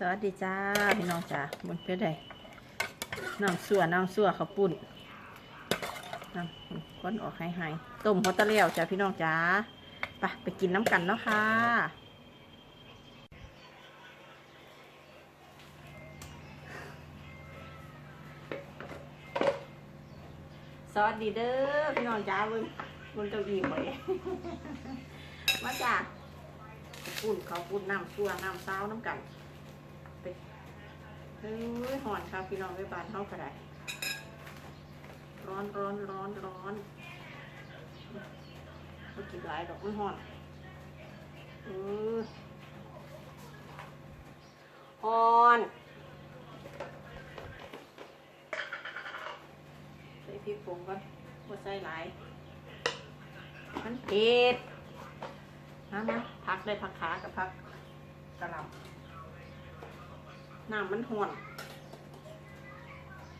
สวัสดีจ้าพี่น้องจ้าบนเพชรใดน้องสัวน้องสัวข้าวปุ้นน้ำก้นออกให้หายต้มหัวตะเลี่ยวจ้าพี่น้องจ้าไปไปกินน้ำกันเนาะค่ะสวัสดีเด้อพี่น้องจ้าบนบนเก้าอี้บ่อยมาจ้าปุ่นเขาวปุ่นน้ำซัวน้ำซาวน้ำกัน เฮ้ยหอนครับพี่น้องไปบานเท่ากันได้ร้อนร้อนร้อนร้อนไม่กินหลายดอกมันหอนเออหอนใส่พริกผงก่อนว่าใส่หลายมันเผ็ดมามาพักได้พักขากับพักกระหลำ น้ำมันห่วน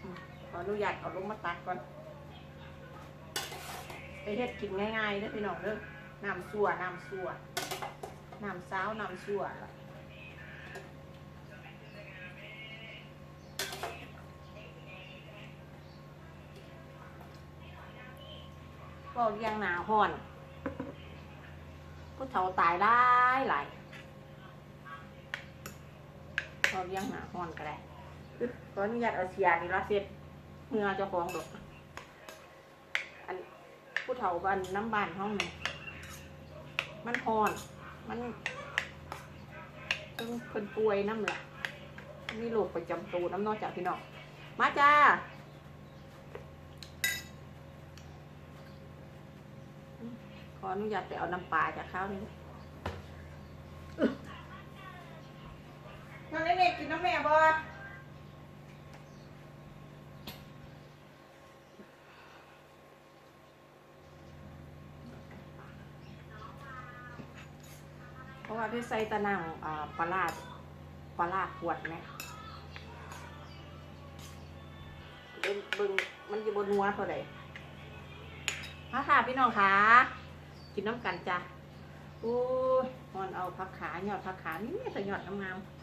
อืมขออนุญาตเอาลงมาตักก่อนไปเฮ็ดกินง่ายๆเด้อพี่น้องเด้อน้ำซัวน้ำซัวน้ำซาวน้ำซัวก็เลี้ยงหนาห่อนผู้เฒ่าตายได้หลาย เราเลี้ยงหมาห้อนก็ได้ขออนุญาตเอาเสียนี่ละเสร็จเมื่อเจ้าของดอกอันผู้เฒ่าบ้านน้ำบ้านห้องนี่มันห้อน มันต้องคนป่วยน้ำละมีโรคประจำตัวน้ำนอกจากพี่น้องมาจ้าขออนุญาตไปเอาน้ำปลาจากข้าวนี้น้องเล็กๆกินน้ำแม่ บ่เพราะว่าพี่ใส่ตะนังปลาร้าปลาร้าขวดไหมเบิ่งเบิ่งมันจะบนนัวเท่าไหร่มาค่ะพี่น้องค่ะกินน้ำกันจ้ะโอ้ยมอนเอาผักขาหยอดผักขานี่แต่หยอดงามๆ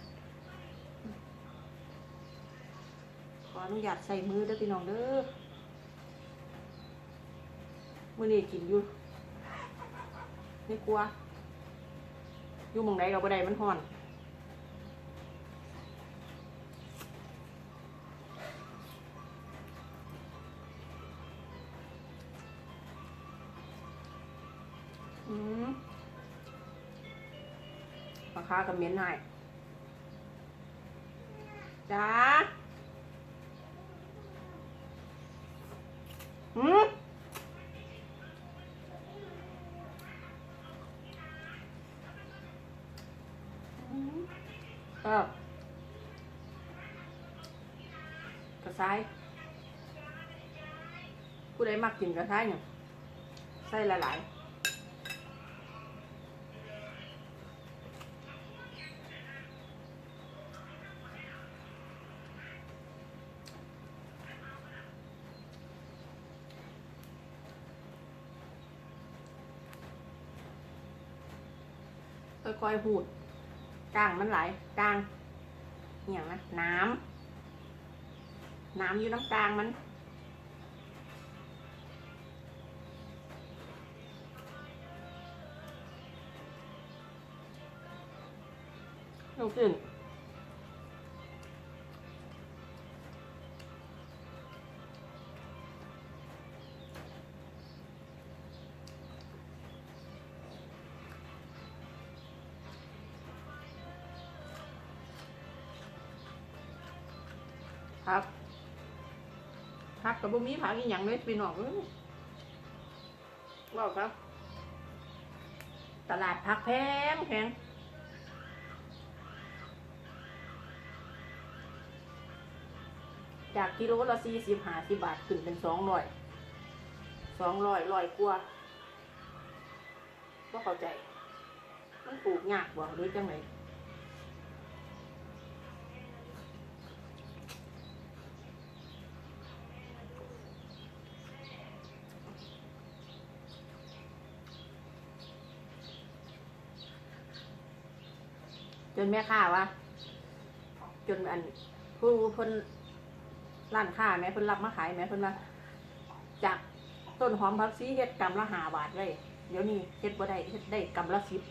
อนุญาตใส่มือเด้อพี่น้องเด้อมื่อนี้กินอยู่ไม่กลัวอยู่หมองใดเราบ่ได้มันห่อนอืมราคากับเมียนห้จ้าอืมอืมเออกระซ้า ยผู้ใดมักกินกระซ้ายเนี่ยใส่หลายๆ ค่อยๆหูดกลางมันไหลกลางอหย่างนะน้ำน้ำอยู่น้ำกลางมันลูกขึ้น ครับพักกับบุมีผักอีหยังเลยพี่น้องเอ้ยว่าครับ ตลาดผักแพงแพงจากกิโลละสี่สิบห้าสิบบาทขึ้นเป็นสองร้อยสองร้อยร้อยกว่าก็เข้าใจ มันปลูกยากบ่หรือจังไหน จนแม่ค้าว่าจนอันผู้เพิ่นร้านค้าแม่เพิ่นรับมาขายแม่เพิ่นว่าจากต้นหอมผักชีเฮ็ดกำละหาบาทเลย เดี๋ยวนี้เฮ็ดบ่ได้เฮ็ดได้กำละสิบ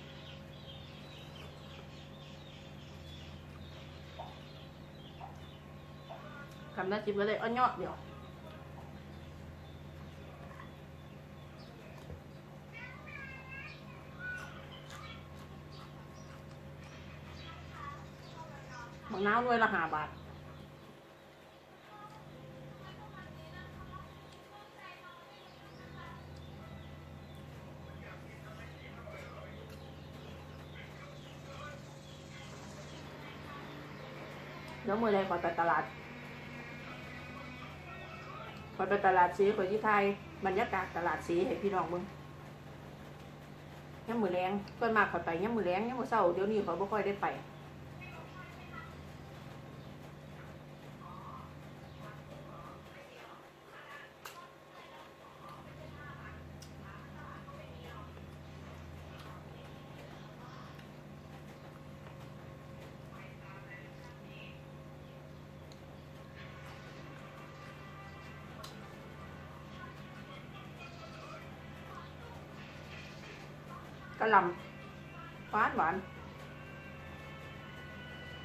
กำละสิบก็เลยเอายอดเดี๋ยว น้าวด้วยละห้าบาทแล้วมือไรขอยไปตลาดขอยไปตลาดสีขอยที่ไทยบรรยากาศตลาดสีให้พี่น้องมึงย่ำมือแรงส่วนมากขอยไปย่ำมือแรงย่ำมือเศร้าเดี๋ยวนี้ขอยบ่ค่อยได้ไป กระลำหวานหวาน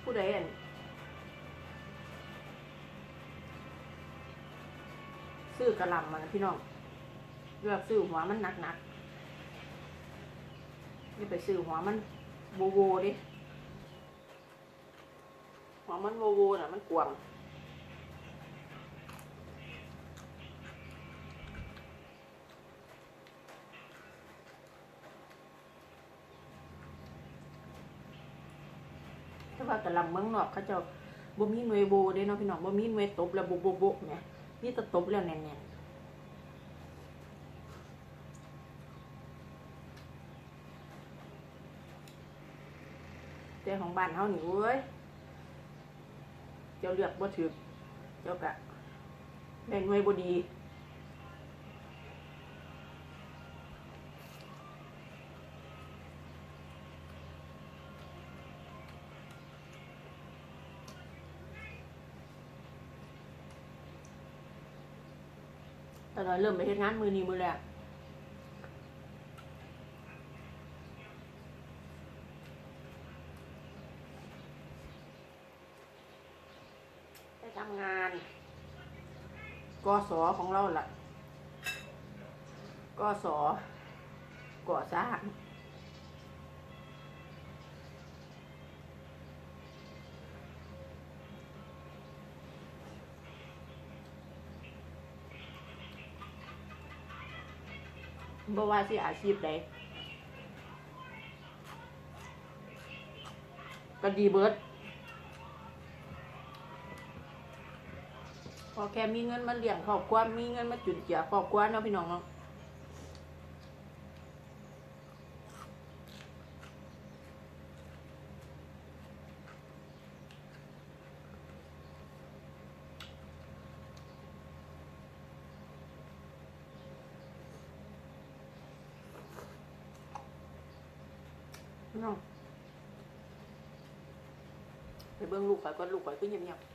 ผู้ใดอันซื้อกระลำมานะพี่น้องเลือกซื้อหัวมันหนักหนักๆนี่ไปซื้อหัวมันโวโวดิหัวมันโวโวน่ะมันกวาง ว่ากระหลำเมืองนอกเขาจะบ่มีหน่วยโวเด้เนาะพี่น้องบ่มีหน่วยตบแล้วโบโบโบเนี่ยมีแต่ตบแล้วแน่นๆเจ้าของบ้านเฮานี่เว้ยเจ้าเลือกบ่ถูกเจ้ากะได้หน่วยบ่ดี ตอนนั้นเริ่มไปเฮ็ดงานมือนี้มือแรกไปทำงานกศของเราล่ะกศก่อสร้าง บ่ว่าสิอาชีพใดก็ดีเบิดพอแค่มีเงินมาเลี้ยงครอบครัวมีเงินมาจุนเจือครอบครัวเนาะพี่น้องเนาะ พี่น้องไปเบิ่งลูกข่อยก่อนลูกข่อยก็เงียบๆ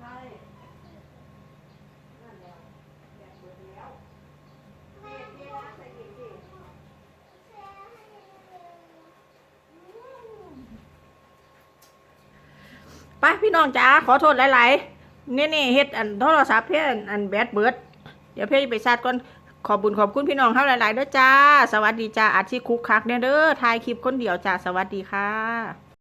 ใช่นั่นแหละแกะเบิดแล้วเทเทนะใส่เทเทไปพี่น้องจ๋าขอโทษหลาย ๆ นี่นี่ๆเฮ็ดอันโทรศัพท์เพื่อนอันแบตเบิด เดี๋ยวเพื่อนไปซัดก่อนขอบบุญขอบคุณพี่น้องเท่าหลายๆด้อจ้า สวัสดีจ้าอาชีพคุกคักเนี่ยเด้อถ่ายคลิปคนเดียวจ้า สวัสดีค่ะ